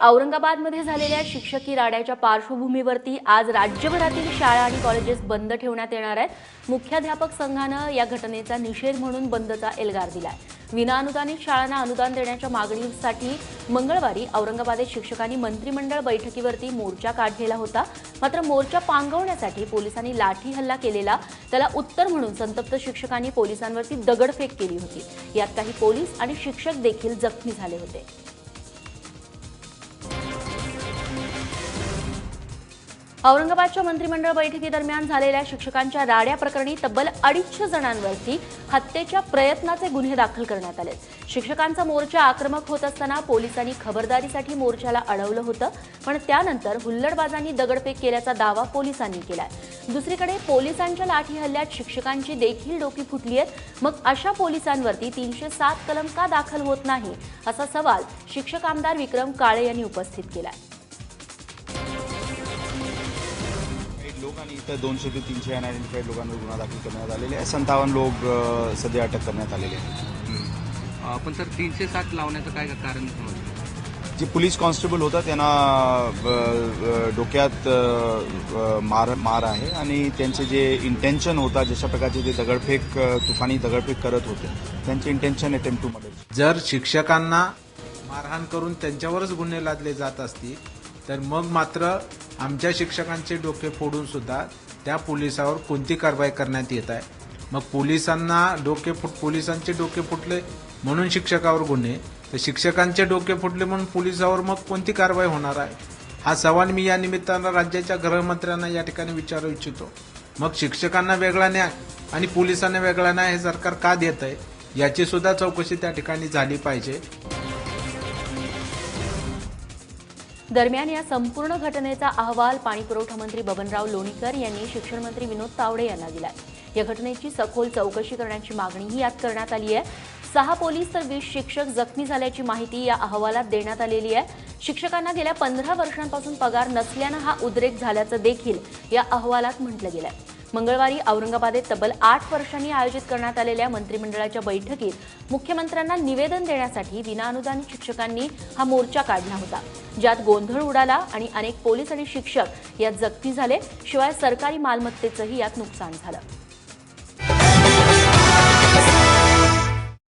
औरंगाबादमध्ये झालेल्या शिक्षकी राड्याच्या पार्श्वभूमीवरती आज राज्यभरातील शाळा आणि कॉलेजेस बंद ठेवण्यात येणार आहेत. मुख्याध्यापक संघानं या घटनेचा निषेध म्हणून बंदचा एल्गार दिलाय. विनाअनुदानित शाळांना अनुदान देण्याच्या मागणीसाठी मंगळवारी औरंगाबादेत शिक्षकांनी मंत्रिमंडळ बैठकीवरती मोर्चा काढलेला होता. मात्र मोर्चा पांगवण्यासाठी पोलिसांनी लाठी हल्ला केलेला त्याला उत्तर म्हणून संतप्त शिक्षकांनी पोलिसांवरती दगडफेक केली होती. यात काही पोलीस आणि शिक्षक देखील जखमी झाले होते. औरंगाबादच्या मंत्रिमंडळ बैठकीदरम्यान झालेल्या शिक्षकांच्या राड्या प्रकरणी तब्बल अडीचशे जणांवरती हत्येच्या प्रयत्नाचे गुन्हे दाखल करण्यात आले शिक्षकांचा मोर्चा आक्रमक होत असताना पोलिसांनी खबरदारीसाठी मोर्चाला अडवलं होतं पण त्यानंतर हुल्लडबाजांनी दगडफेक केल्याचा दावा पोलिसांनी केलाय. दुसरीकडे पोलिसांच्या लाठी हल्ल्यात शिक्षकांची देखील डोकी फुटली आहेत. मग अशा पोलिसांवरती तीनशे सात कलम का दाखल होत नाही असा सवाल शिक्षक आमदार विक्रम काळे यांनी उपस्थित केलाय. काही लोक आणि इतर दोनशे ते तीनशे अनआयडेंटिफाईड लोकांवर गुन्हा दाखल करण्यात आलेले आहे संतावन्न लोक सध्या अटक करण्यात आलेले आहेत. पण सर तीनशे सात लावण्याचं काय कारण जे पोलीस कॉन्स्टेबल होता त्यांना डोक्यात मार मार आहे आणि त्यांचे जे इंटेन्शन होता जशा प्रकारचे ते दगडफेक तुफानी दगडफेक करत होते त्यांचे इंटेन्शन अटेम्प्ट टू मर्डर जर शिक्षकांना मारहाण करून त्यांच्यावरच गुन्हे लादले जात असतील तर मग मात्र आमच्या शिक्षकांचे डोके फोडून सुद्धा त्या पोलिसावर कोणती कारवाई करण्यात येत आहे? मग पोलिसांना डोके फुट पोलिसांचे डोके फुटले म्हणून शिक्षकावर गुन्हे तर शिक्षकांचे डोके फुटले म्हणून पोलिसावर मग कोणती कारवाई होणार आहे? हा सवाल मी या निमित्तानं राज्याच्या गृहमंत्र्यांना या ठिकाणी विचारू इच्छितो. मग शिक्षकांना वेगळा न्याय आणि पोलिसांना वेगळा न्याय हे सरकार का देत आहे? याची सुद्धा चौकशी त्या ठिकाणी झाली पाहिजे. दरम्यान या संपूर्ण घटनेचा अहवाल पाणीपुरवठा मंत्री बबनराव लोणीकर यांनी शिक्षण मंत्री विनोद तावडे यांना दिलाय. या घटनेची सखोल चौकशी करण्याची मागणीही यात करण्यात आली आहे. सहा पोलीस तर वीस शिक्षक जखमी झाल्याची माहिती या अहवालात देण्यात आलेली आहे. शिक्षकांना गेल्या पंधरा वर्षांपासून पगार नसल्यानं हा उद्रेक झाल्याचं देखील या अहवालात म्हटलं गेलंय. मंगळवारी औरंगाबादेत तब्बल आठ वर्षांनी आयोजित करण्यात आलेल्या मंत्रिमंडळाच्या बैठकीत मुख्यमंत्र्यांना निवेदन देण्यासाठी विनाअनुदानित शिक्षकांनी हा मोर्चा काढला होता. ज्यात गोंधळ उडाला आणि अनेक पोलीस आणि शिक्षक यात जखमी झाले शिवाय सरकारी मालमत्तेचंही यात नुकसान झालं.